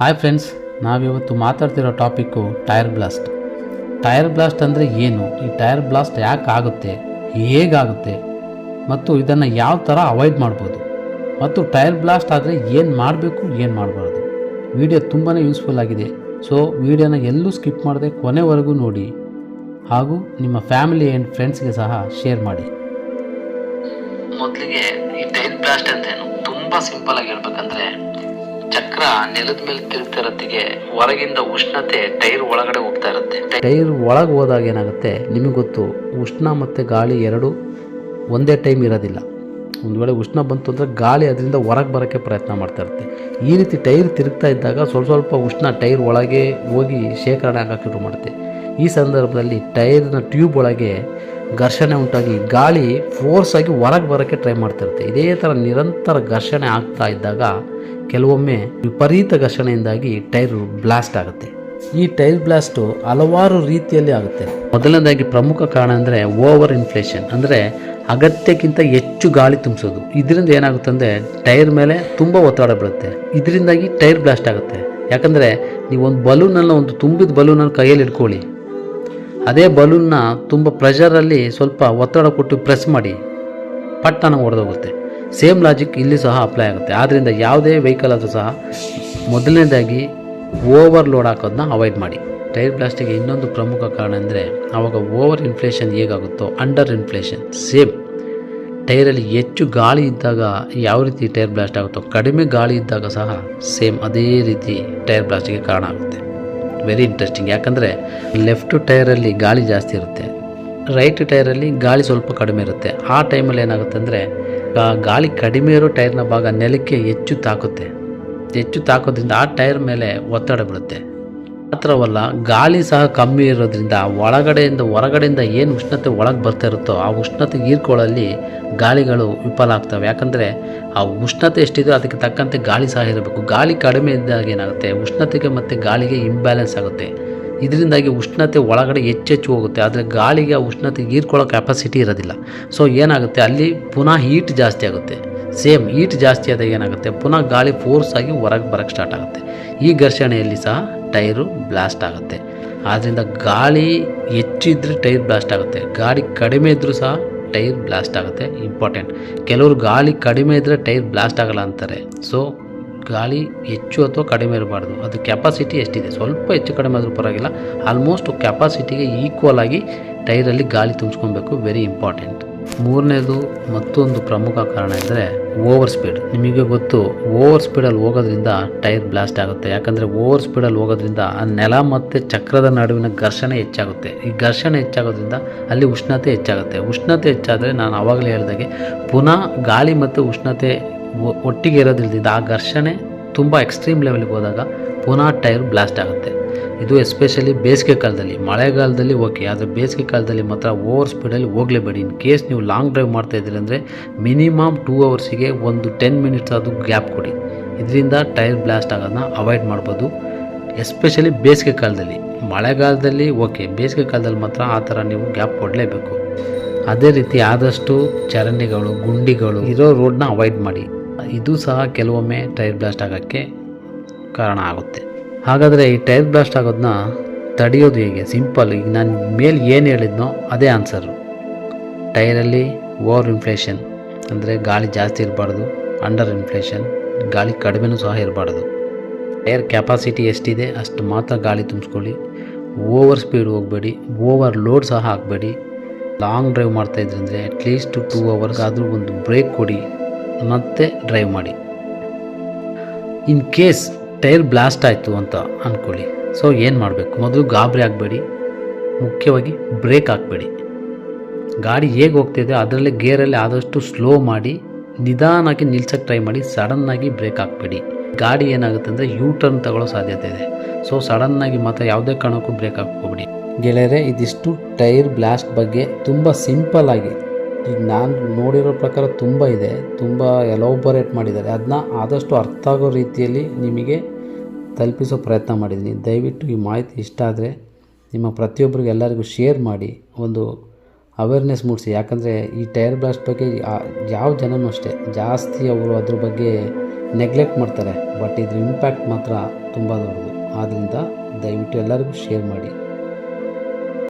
Hi friends ನಾವಿವತ್ತು ಮಾತಾಡ್ತಿರೋ topic tyre blast. Tyre blast ಅಂದರೆ ಏನು? ಈ ಟೈರ್ ಬ್ಲಾಸ್ಟ್ ಯಾಕೆ ಆಗುತ್ತೆ ಹೇಗಾಗುತ್ತೆ? ಮತ್ತು ಇದನ್ನು ಯಾವ ಥರ ಅವಾಯ್ಡ್ ಮಾಡ್ಬೋದು? ಮತ್ತು ಟೈರ್ ಬ್ಲಾಸ್ಟ್ ಆದರೆ ಏನು ಮಾಡಬೇಕು, ಏನು ಮಾಡಬಾರ್ದು? ವಿಡಿಯೋ ತುಂಬಾ ಯೂಸ್ಫುಲ್ ಆಗಿದೆ. ಸೊ ವಿಡಿಯೋನ ಎಲ್ಲೂ ಸ್ಕಿಪ್ ಮಾಡದೆ ಕೊನೆವರೆಗೂ ನೋಡಿ. ಹಾಗೂ ನಿಮ್ಮ ಫ್ಯಾಮಿಲಿ ಆ್ಯಂಡ್ ಫ್ರೆಂಡ್ಸ್ಗೆ ಸಹ ಶೇರ್ ಮಾಡಿ. ಮೊದಲಿಗೆ ಈ ಟೈರ್ ಬ್ಲಾಸ್ಟ್ ಅಂದ್ರೇನು ತುಂಬ ಸಿಂಪಲ್ ಆಗಿ ಹೇಳ್ಬೇಕಂದ್ರೆ ಚಕ್ರ ನೆಲದ ಮೇಲೆ ತಿರುಗ್ತಾ ಇರತ್ತಿಗೆ ಹೊರಗಿಂದ ಉಷ್ಣತೆ ಟೈರ್ ಒಳಗಡೆ ಹೋಗ್ತಾ ಇರುತ್ತೆ. ಟೈರ್ ಒಳಗೆ ಹೋದಾಗ ಏನಾಗುತ್ತೆ? ನಿಮಗೆ ಗೊತ್ತು, ಉಷ್ಣ ಮತ್ತು ಗಾಳಿ ಎರಡು ಒಂದೇ ಟೈಮ್ ಇರೋದಿಲ್ಲ. ಒಂದು ವೇಳೆ ಉಷ್ಣ ಬಂತು ಅಂದರೆ ಗಾಳಿ ಅದರಿಂದ ಹೊರಗೆ ಬರೋಕ್ಕೆ ಪ್ರಯತ್ನ ಮಾಡ್ತಾ ಇರುತ್ತೆ. ಈ ರೀತಿ ಟೈರ್ ತಿರುಗ್ತಾ ಇದ್ದಾಗ ಸ್ವಲ್ಪ ಸ್ವಲ್ಪ ಉಷ್ಣ ಟೈರ್ ಒಳಗೆ ಹೋಗಿ ಶೇಖರಣೆ ಆಗೋಕ್ಕೆ ಶುರು ಮಾಡುತ್ತೆ. ಈ ಸಂದರ್ಭದಲ್ಲಿ ಟೈರ್ನ ಟ್ಯೂಬ್ ಒಳಗೆ ಘರ್ಷಣೆ ಉಂಟಾಗಿ ಗಾಳಿ ಫೋರ್ಸ್ ಆಗಿ ಹೊರಗೆ ಬರೋಕ್ಕೆ ಟ್ರೈ ಮಾಡ್ತಿರುತ್ತೆ. ಇದೇ ಥರ ನಿರಂತರ ಘರ್ಷಣೆ ಆಗ್ತಾ ಇದ್ದಾಗ ಕೆಲವೊಮ್ಮೆ ವಿಪರೀತ ಘರ್ಷಣೆಯಿಂದಾಗಿ ಟೈರು ಬ್ಲಾಸ್ಟ್ ಆಗುತ್ತೆ. ಈ ಟೈರ್ ಬ್ಲಾಸ್ಟು ಹಲವಾರು ರೀತಿಯಲ್ಲಿ ಆಗುತ್ತೆ. ಮೊದಲನೇದಾಗಿ ಪ್ರಮುಖ ಕಾರಣ ಅಂದರೆ ಓವರ್ ಇನ್ಫ್ಲೇಷನ್ ಅಂದರೆ ಅಗತ್ಯಕ್ಕಿಂತ ಹೆಚ್ಚು ಗಾಳಿ ತುಂಬಿಸೋದು. ಇದರಿಂದ ಏನಾಗುತ್ತೆ ಅಂದರೆ ಟೈರ್ ಮೇಲೆ ತುಂಬ ಒತ್ತಡ ಬೀಳುತ್ತೆ. ಇದರಿಂದಾಗಿ ಟೈರ್ ಬ್ಲಾಸ್ಟ್ ಆಗುತ್ತೆ. ಯಾಕಂದರೆ ನೀವು ಒಂದು ಬಲೂನನ್ನು ಒಂದು ತುಂಬಿದ ಬಲೂನನ್ನು ಕೈಯಲ್ಲಿ ಇಟ್ಕೊಳ್ಳಿ ಅದೇ ಬಲೂನ್ನ ತುಂಬ ಪ್ರೆಷರಲ್ಲಿ ಸ್ವಲ್ಪ ಒತ್ತಡ ಕೊಟ್ಟು ಪ್ರೆಸ್ ಮಾಡಿ ಪಟ್ಟಣ ಹೊಡೆದೋಗುತ್ತೆ ಸೇಮ್ ಲಾಜಿಕ್ ಇಲ್ಲಿ ಸಹ ಅಪ್ಲೈ ಆಗುತ್ತೆ. ಆದ್ದರಿಂದ ಯಾವುದೇ ವೆಹಿಕಲ್ ಆದರೂ ಸಹ ಮೊದಲನೇದಾಗಿ ಓವರ್ ಲೋಡ್ ಹಾಕೋದನ್ನ ಅವಾಯ್ಡ್ ಮಾಡಿ ಟೈರ್ ಬ್ಲಾಸ್ಟಿಗೆ ಇನ್ನೊಂದು ಪ್ರಮುಖ ಕಾರಣ ಅಂದರೆ ಆವಾಗ ಓವರ್ ಇನ್ಫ್ಲೇಷನ್ ಹೇಗಾಗುತ್ತೋ ಅಂಡರ್ ಇನ್ಫ್ಲೇಷನ್ ಸೇಮ್ ಟೈರಲ್ಲಿ ಹೆಚ್ಚು ಗಾಳಿ ಇದ್ದಾಗ ಯಾವ ರೀತಿ ಟೈರ್ ಬ್ಲಾಸ್ಟ್ ಆಗುತ್ತೋ ಕಡಿಮೆ ಗಾಳಿ ಇದ್ದಾಗ ಸಹ ಸೇಮ್ ಅದೇ ರೀತಿ ಟೈರ್ ಬ್ಲಾಸ್ಟಿಗೆ ಕಾರಣ ಆಗುತ್ತೆ. ವೆರಿ ಇಂಟ್ರೆಸ್ಟಿಂಗ್ ಯಾಕಂದರೆ ಲೆಫ್ಟ್ ಟೈರಲ್ಲಿ ಗಾಳಿ ಜಾಸ್ತಿ ಇರುತ್ತೆ. ರೈಟ್ ಟೈರಲ್ಲಿ ಗಾಳಿ ಸ್ವಲ್ಪ ಕಡಿಮೆ ಇರುತ್ತೆ. ಆ ಟೈಮಲ್ಲಿ ಏನಾಗುತ್ತೆ ಅಂದರೆ ಗಾಳಿ ಕಡಿಮೆ ಇರೋ ಟೈರ್ನ ಭಾಗ ನೆಲಕ್ಕೆ ಹೆಚ್ಚು ತಾಕುತ್ತೆ. ಹೆಚ್ಚು ತಾಕೋದ್ರಿಂದ ಆ ಟೈರ್ ಮೇಲೆ ಒತ್ತಡ ಬೀಳುತ್ತೆ. ಮಾತ್ರವಲ್ಲ, ಗಾಳಿ ಸಹ ಕಮ್ಮಿ ಇರೋದ್ರಿಂದ ಒಳಗಡೆಯಿಂದ ಹೊರಗಡೆಯಿಂದ ಏನು ಉಷ್ಣತೆ ಒಳಗೆ ಬರ್ತಾ ಇರುತ್ತೋ ಆ ಉಷ್ಣತೆ ಹೀರ್ಕೊಳ್ಳಲ್ಲಿ ಗಾಳಿಗಳು ವಿಫಲ ಆಗ್ತವೆ. ಯಾಕಂದರೆ ಆ ಉಷ್ಣತೆ ಎಷ್ಟಿದೆ ಅದಕ್ಕೆ ತಕ್ಕಂತೆ ಗಾಳಿ ಸಹ ಇರಬೇಕು. ಗಾಳಿ ಕಡಿಮೆ ಇದ್ದಾಗ ಏನಾಗುತ್ತೆ? ಉಷ್ಣತೆಗೆ ಮತ್ತು ಗಾಳಿಗೆ ಇಂಬ್ಯಾಲೆನ್ಸ್ ಆಗುತ್ತೆ. ಇದರಿಂದಾಗಿ ಉಷ್ಣತೆ ಒಳಗಡೆ ಹೆಚ್ಚೆಚ್ಚು ಹೋಗುತ್ತೆ. ಆದರೆ ಗಾಳಿಗೆ ಆ ಉಷ್ಣತೆ ಹೀರ್ಕೊಳ್ಳೋ ಕೆಪಾಸಿಟಿ ಇರೋದಿಲ್ಲ. ಸೊ ಏನಾಗುತ್ತೆ? ಅಲ್ಲಿ ಪುನಃ ಹೀಟ್ ಜಾಸ್ತಿ ಆಗುತ್ತೆ. ಸೇಮ್ ಹೀಟ್ ಜಾಸ್ತಿ ಆದಾಗ ಏನಾಗುತ್ತೆ? ಪುನಃ ಗಾಳಿ ಫೋರ್ಸ್ ಆಗಿ ಹೊರಗೆ ಬರೋಕ್ಕೆ ಸ್ಟಾರ್ಟ್ ಆಗುತ್ತೆ. ಈ ಘರ್ಷಣೆಯಲ್ಲಿ ಸಹ ಟೈರು ಬ್ಲಾಸ್ಟ್ ಆಗುತ್ತೆ. ಆದ್ದರಿಂದ ಗಾಳಿ ಹೆಚ್ಚಿದ್ರೆ ಟೈರ್ ಬ್ಲಾಸ್ಟ್ ಆಗುತ್ತೆ. ಗಾಳಿ ಕಡಿಮೆ ಇದ್ದರೂ ಸಹ ಟೈರ್ ಬ್ಲಾಸ್ಟ್ ಆಗುತ್ತೆ. ಇಂಪಾರ್ಟೆಂಟ್. ಕೆಲವರು ಗಾಳಿ ಕಡಿಮೆ ಇದ್ದರೆ ಟೈರ್ ಬ್ಲಾಸ್ಟ್ ಆಗಲ್ಲ ಅಂತಾರೆ. ಸೊ, ಗಾಳಿ ಹೆಚ್ಚು ಅಥವಾ ಕಡಿಮೆ ಇರಬಾರ್ದು. ಅದು ಕೆಪಾಸಿಟಿ ಎಷ್ಟಿದೆ? ಸ್ವಲ್ಪ ಹೆಚ್ಚು ಕಡಿಮೆ ಆದರೂ ಪರವಾಗಿಲ್ಲ. ಆಲ್ಮೋಸ್ಟ್ ಕೆಪಾಸಿಟಿಗೆ ಈಕ್ವಲ್ ಆಗಿ ಟೈರಲ್ಲಿ ಗಾಳಿ ತುಂಬಿಸ್ಕೊಬೇಕು. Very important. ಮೂರನೇದು ಮತ್ತೊಂದು ಪ್ರಮುಖ ಕಾರಣ ಎಂದರೆ ಓವರ್ ಸ್ಪೀಡ್. ನಿಮಗೆ ಗೊತ್ತು, ಓವರ್ ಸ್ಪೀಡಲ್ಲಿ ಹೋಗೋದ್ರಿಂದ ಟೈರ್ ಬ್ಲಾಸ್ಟ್ ಆಗುತ್ತೆ. ಯಾಕಂದರೆ ಓವರ್ ಸ್ಪೀಡಲ್ಲಿ ಹೋಗೋದ್ರಿಂದ ಆ ನೆಲ ಮತ್ತು ಚಕ್ರದ ನಡುವಿನ ಘರ್ಷಣೆ ಹೆಚ್ಚಾಗುತ್ತೆ. ಈ ಘರ್ಷಣೆ ಹೆಚ್ಚಾಗೋದ್ರಿಂದ ಅಲ್ಲಿ ಉಷ್ಣತೆ ಹೆಚ್ಚಾಗುತ್ತೆ. ಉಷ್ಣತೆ ಹೆಚ್ಚಾದರೆ ನಾನು ಆವಾಗಲೇ ಹೇಳಿದಾಗೆ ಪುನಃ ಗಾಳಿ ಮತ್ತು ಉಷ್ಣತೆ ಒಟ್ಟಿಗೆ ಇರೋದ್ರಿಂದ ಆ ಘರ್ಷಣೆ ತುಂಬ ಎಕ್ಸ್ಟ್ರೀಮ್ ಲೆವೆಲ್ಗೆ ಹೋದಾಗ ಪುನಃ ಟೈರ್ ಬ್ಲಾಸ್ಟ್ ಆಗುತ್ತೆ. ಇದು ಎಸ್ಪೆಷಲಿ ಬೇಸಿಗೆ ಕಾಲದಲ್ಲಿ, ಮಳೆಗಾಲದಲ್ಲಿ ಓಕೆ ಆದರೆ ಬೇಸಿಗೆ ಕಾಲದಲ್ಲಿ ಮಾತ್ರ ಓವರ್ ಸ್ಪೀಡಲ್ಲಿ ಹೋಗಲೇಬೇಡಿ. ಇನ್ ಕೇಸ್ ನೀವು ಲಾಂಗ್ ಡ್ರೈವ್ ಮಾಡ್ತಾ ಇದ್ದೀರಿ ಅಂದರೆ ಮಿನಿಮಮ್ ಟೂ ಅವರ್ಸಿಗೆ ಒಂದು ಟೆನ್ ಮಿನಿಟ್ಸ್ ಅದು ಗ್ಯಾಪ್ ಕೊಡಿ. ಇದರಿಂದ ಟೈರ್ ಬ್ಲಾಸ್ಟ್ ಆಗೋದನ್ನ ಅವಾಯ್ಡ್ ಮಾಡ್ಬೋದು. ಎಸ್ಪೆಷಲಿ ಬೇಸಿಗೆ ಕಾಲದಲ್ಲಿ. ಮಳೆಗಾಲದಲ್ಲಿ ಓಕೆ ಬೇಸಿಗೆ ಕಾಲದಲ್ಲಿ ಮಾತ್ರ ಆ ಥರ ನೀವು ಗ್ಯಾಪ್ ಕೊಡಲೇಬೇಕು. ಅದೇ ರೀತಿ ಆದಷ್ಟು ಚರಂಡಿಗಳು, ಗುಂಡಿಗಳು ಇರೋ ರೋಡ್ನ ಅವಾಯ್ಡ್ ಮಾಡಿ. ಇದು ಸಹ ಕೆಲವೊಮ್ಮೆ ಟೈರ್ ಬ್ಲಾಸ್ಟ್ ಆಗೋಕ್ಕೆ ಕಾರಣ ಆಗುತ್ತೆ. ಹಾಗಾದರೆ ಈ ಟೈರ್ ಬ್ಲಾಸ್ಟ್ ಆಗೋದನ್ನ ತಡೆಯೋದು ಹೇಗೆ? ಸಿಂಪಲ್, ಈಗ ನಾನು ಮೇಲೆ ಏನು ಹೇಳಿದ್ನೋ ಅದೇ ಆನ್ಸರು. ಟೈರಲ್ಲಿ ಓವರ್ ಇನ್ಫ್ಲೇಷನ್, ಅಂದರೆ ಗಾಳಿ ಜಾಸ್ತಿ ಇರಬಾರ್ದು, ಅಂಡರ್ ಇನ್ಫ್ಲೇಷನ್, ಗಾಳಿ ಕಡಿಮೆನೂ ಸಹ ಇರಬಾರ್ದು. ಟೈರ್ ಕೆಪಾಸಿಟಿ ಎಷ್ಟಿದೆ, ಅಷ್ಟು ಮಾತ್ರ ಗಾಳಿ ತುಂಬಿಸ್ಕೊಳ್ಳಿ. ಓವರ್ ಸ್ಪೀಡ್ ಹೋಗಬೇಡಿ, ಓವರ್ ಲೋಡ್ ಸಹ ಹಾಕಬೇಡಿ. ಲಾಂಗ್ ಡ್ರೈವ್ ಮಾಡ್ತಾ ಇದ್ರಂದರೆ ಅಟ್ಲೀಸ್ಟ್ ಟೂ ಅವರ್ಸ್ ಆದರೂ ಒಂದು ಬ್ರೇಕ್ ಕೊಡಿ, ಮತ್ತೆ ಡ್ರೈವ್ ಮಾಡಿ. ಇನ್ ಕೇಸ್ ಟೈರ್ ಬ್ಲಾಸ್ಟ್ ಆಯಿತು ಅಂತ ಅಂದ್ಕೊಳ್ಳಿ ಸೊ ಏನು ಮಾಡಬೇಕು? ಮೊದಲು ಗಾಬರಿ ಆಗಬೇಡಿ. ಮುಖ್ಯವಾಗಿ ಬ್ರೇಕ್ ಹಾಕಬೇಡಿ. ಗಾಡಿ ಹೇಗೆ ಹೋಗ್ತಿದೆ ಅದರಲ್ಲೇ ಗೇರಲ್ಲಿ ಆದಷ್ಟು ಸ್ಲೋ ಮಾಡಿ, ನಿಧಾನಕ್ಕೆ ನಿಲ್ಸಕ್ಕೆ ಟ್ರೈ ಮಾಡಿ, ಸಡನ್ನಾಗಿ ಬ್ರೇಕ್ ಹಾಕಬೇಡಿ. ಗಾಡಿ ಏನಾಗುತ್ತೆ ಅಂದರೆ ಯೂ ಟರ್ನ್ ತಗೊಳ್ಳೋ ಸಾಧ್ಯತೆ ಇದೆ. ಸೊ ಸಡನ್ನಾಗಿ ಮಾತ್ರ ಯಾವುದೇ ಕಾರಣಕ್ಕೂ ಬ್ರೇಕ್ ಹಾಕ್ಬೇಡಿ ಗೆಳೆಯರೆ, ಇದಿಷ್ಟು ಟೈರ್ ಬ್ಲಾಸ್ಟ್ ಬಗ್ಗೆ ತುಂಬ ಸಿಂಪಲ್ ಆಗಿ ಈಗ ನಾನು ನೋಡಿರೋ ಪ್ರಕಾರ ತುಂಬ ಇದೆ, ತುಂಬ ಎಲೋಬರೇಟ್ ಮಾಡಿದ್ದಾರೆ. ಅದನ್ನ ಆದಷ್ಟು ಅರ್ಥ ಆಗೋ ರೀತಿಯಲ್ಲಿ ನಿಮಗೆ ತಲುಪಿಸೋ ಪ್ರಯತ್ನ ಮಾಡಿದ್ದೀನಿ. ದಯವಿಟ್ಟು ಈ ಮಾಹಿತಿ ಇಷ್ಟ ಆದರೆ ನಿಮ್ಮ ಪ್ರತಿಯೊಬ್ಬರಿಗೂ ಎಲ್ಲರಿಗೂ ಶೇರ್ ಮಾಡಿ, ಒಂದು ಅವೇರ್ನೆಸ್ ಮೂಡಿಸಿ. ಯಾಕಂದರೆ ಈ ಟೈರ್ ಬ್ಲಾಸ್ಟ್ ಬಗ್ಗೆ ಯಾವ ಜನನೂ ಅಷ್ಟೇ, ಜಾಸ್ತಿ ಅವರು ಅದ್ರ ಬಗ್ಗೆ ನೆಗ್ಲೆಕ್ಟ್ ಮಾಡ್ತಾರೆ. ಬಟ್ ಇದ್ರ ಇಂಪ್ಯಾಕ್ಟ್ ಮಾತ್ರ ತುಂಬ ದೊಡ್ಡದು. ಆದ್ದರಿಂದ ದಯವಿಟ್ಟು ಎಲ್ಲರಿಗೂ ಶೇರ್ ಮಾಡಿ.